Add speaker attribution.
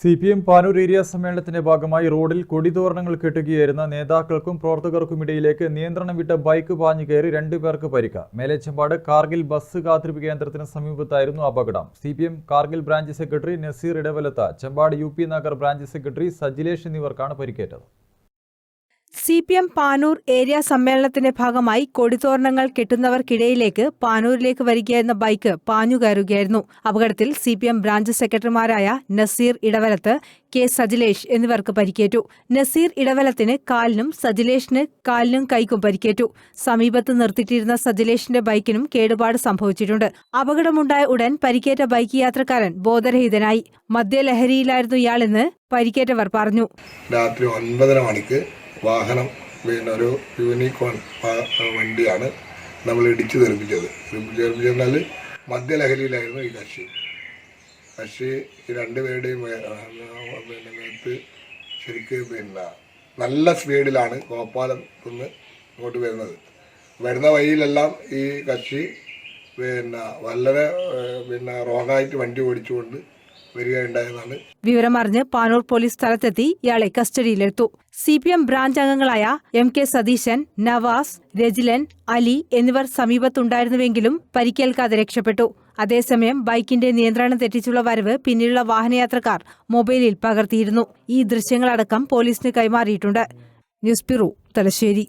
Speaker 1: C P M Panoor area സമ്മേളനത്തിന്റെ ഭാഗമായി റോഡിൽ കൊടിതോരണങ്ങൾ കെട്ടുകയായിരുന്ന നേതാക്കൾക്കും പ്രവർത്തകർക്കും ഇടയിലേക്ക് നിയന്ത്രണം വിട്ട ബൈക്ക് പാഞ്ഞു കയറി രണ്ടുപേർക്ക് പരിക്ക്. മേലേച്ചമ്പാട് കാർഗിൽ ബസ് കാത്തിരിപ്പ് കേന്ദ്രത്തിന് സമീപത്തായിരുന്നു അപകടം. C P M Kargil branch secretary Naseer Idavalath Chembad U P Nagar branch secretary Sajilesh എന്നിവർക്കാണ് പരിക്കേറ്റത്.
Speaker 2: C P M Panoor area സമ്മേളനത്തിന്റെ ഭാഗമായി കൊടിത്തോരണങ്ങൾ കെട്ടുന്നവർക്കിടയിലേക്ക് പാനൂരിലേക്ക് വരികയായിരുന്ന ബൈക്ക് പാഞ്ഞുകയറുകയായിരുന്നു അപകടത്തിൽ സി പി എം ബ്രാഞ്ച് സെക്രട്ടറിമാരായ നസീർ ഇടവലത്ത് കെ സജിലേഷ് എന്നിവർക്ക് പരിക്കേറ്റു. നസീർ ഇടവലത്തിന് കാലിനും സജിലേഷിന് കാലിനും കൈക്കും പരിക്കേറ്റു. സമീപത്ത് നിർത്തിയിട്ടിരുന്ന സജിലേഷിന്റെ ബൈക്കിനും കേടുപാട് സംഭവിച്ചിട്ടുണ്ട്. അപകടമുണ്ടായ ഉടൻ പരിക്കേറ്റ ബൈക്ക് യാത്രക്കാരൻ ബോധരഹിതനായി. മദ്യലഹരിയിലായിരുന്നു ഇയാളെന്ന് പരിക്കേറ്റവർ പറഞ്ഞു.
Speaker 3: രാത്രി ഒൻപതര മണിക്ക് വാഹനം പിന്നെ ഒരു യൂണിക്കോൺ വണ്ടിയാണ് നമ്മൾ ഇടിച്ചു തെറിപ്പിച്ചത്. തെറിപ്പിച്ച് മദ്യലഹരിയിലായിരുന്നു ഈ കക്ഷി. കക്ഷി ഈ രണ്ടുപേരുടെയും പിന്നെ മേത്ത് ശരിക്ക് പിന്നെ നല്ല സ്പീഡിലാണ് ഗോപാലം നിന്ന് ഇങ്ങോട്ട് വരുന്നത്. വരുന്ന വഴിയിലെല്ലാം ഈ കക്ഷി പിന്നെ വളരെ പിന്നെ റോങ്ങായിട്ട് വണ്ടി ഓടിച്ചുകൊണ്ട് വരികയുണ്ടായെന്നാണ്
Speaker 2: വിവരമറിഞ്ഞ് പാനൂർ പോലീസ് സ്ഥലത്തെത്തി ഇയാളെ കസ്റ്റഡിയിലെടുത്തു. സി പി എം ബ്രാഞ്ച് അംഗങ്ങളായ എം കെ സതീശൻ നവാസ് രജിലൻ അലി എന്നിവർ സമീപത്തുണ്ടായിരുന്നുവെങ്കിലും പരിക്കേൽക്കാതെ രക്ഷപ്പെട്ടു. അതേസമയം ബൈക്കിന്റെ നിയന്ത്രണം തെറ്റിച്ചുള്ള വരവ് പിന്നീടുള്ള വാഹനയാത്രക്കാർ മൊബൈലിൽ പകർത്തിയിരുന്നു. ഈ ദൃശ്യങ്ങളടക്കം പോലീസിന് കൈമാറിയിട്ടുണ്ട്. News bureau Thalassery.